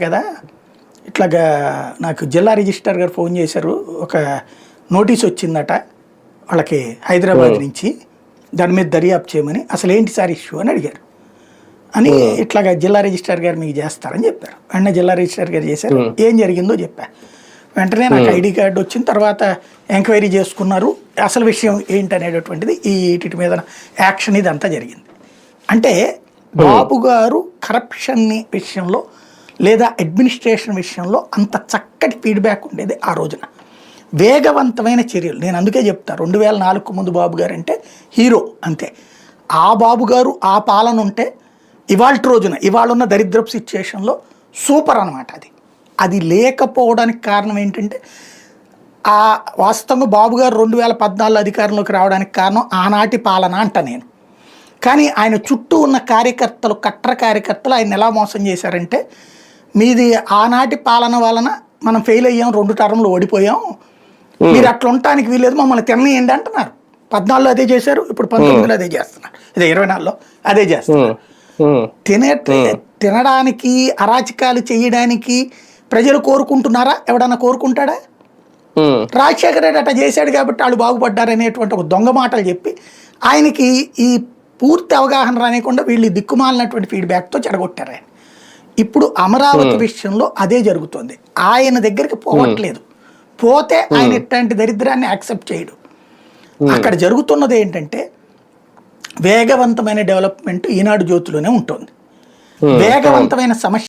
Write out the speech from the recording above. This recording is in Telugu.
కదా? ఇట్లాగా నాకు జిల్లా రిజిస్టర్ గారు ఫోన్ చేశారు. ఒక నోటీస్ వచ్చిందట వాళ్ళకి హైదరాబాద్ నుంచి. దాని మీద దర్యాప్తు చేయమని అసలు ఏంటి సార్ ఇష్యూ అని అడిగారు. అని ఇట్లాగా జిల్లా రిజిస్టర్ గారు మీకు చేస్తారని చెప్పారు. వెంటనే జిల్లా రిజిస్టర్ గారు చేశారు. ఏం జరిగిందో చెప్పా. వెంటనే నాకు ఐడి కార్డు వచ్చిన తర్వాత ఎంక్వైరీ చేసుకున్నారు. అసలు విషయం ఏంటనేటటువంటిది ఈ వీటి మీద యాక్షన్ ఇదంతా జరిగింది. అంటే బాబు గారు కరప్షన్ విషయంలో లేదా అడ్మినిస్ట్రేషన్ విషయంలో అంత చక్కటి ఫీడ్బ్యాక్ ఉండేది ఆ రోజున. వేగవంతమైన చర్యలు. నేను అందుకే చెప్తా రెండు వేల నాలుగు ముందు బాబు గారు అంటే హీరో అంతే. ఆ బాబు గారు ఆ పాలన ఉంటే ఇవాళ రోజున ఇవాళ ఉన్న దరిద్రపు సిచ్యుయేషన్లో సూపర్ అనమాట అది. అది లేకపోవడానికి కారణం ఏంటంటే ఆ వాస్తవంగా బాబు గారు రెండు వేల పద్నాలుగు అధికారంలోకి రావడానికి కారణం ఆనాటి పాలన అంట నేను. కానీ ఆయన చుట్టూ ఉన్న కార్యకర్తలు కట్ర కార్యకర్తలు ఆయన ఎలా మోసం చేశారంటే మీది ఆనాటి పాలన వలన మనం ఫెయిల్ అయ్యాం రెండు టర్మ్లు ఓడిపోయాం. మీరు అట్లా ఉండటానికి వీలేదు మమ్మల్ని తిననీయండి అంటున్నారు. పద్నాలుగులో అదే చేశారు ఇప్పుడు పంతొమ్మిదిలో అదే చేస్తున్నారు. ఇదే ఇరవై నాలుగులో అదే చేస్తున్నారు. ఉమ్, తినే తినడానికి అరాచకాలు చేయడానికి ప్రజలు కోరుకుంటున్నారా? ఎవడన్నా కోరుకుంటాడా? రాజశేఖర రెడ్డి అట్లా చేశాడు కాబట్టి వాళ్ళు బాగుపడ్డారనేటువంటి ఒక దొంగ మాటలు చెప్పి ఆయనకి ఈ పూర్తి అవగాహన రానికుండా వీళ్ళు దిక్కుమాలినటువంటి ఫీడ్బ్యాక్తో చెడగొట్టారు ఆయన. ఇప్పుడు అమరావతి విషయంలో అదే జరుగుతుంది. ఆయన దగ్గరికి పోవట్లేదు. పోతే ఆయన ఇట్లాంటి దరిద్రాన్ని యాక్సెప్ట్ చేయడు. అక్కడ జరుగుతున్నది ఏంటంటే వేగవంతమైన డెవలప్మెంట్ ఈనాడు జ్యోతిలోనే ఉంటుంది. వేగవంతమైన సమస్య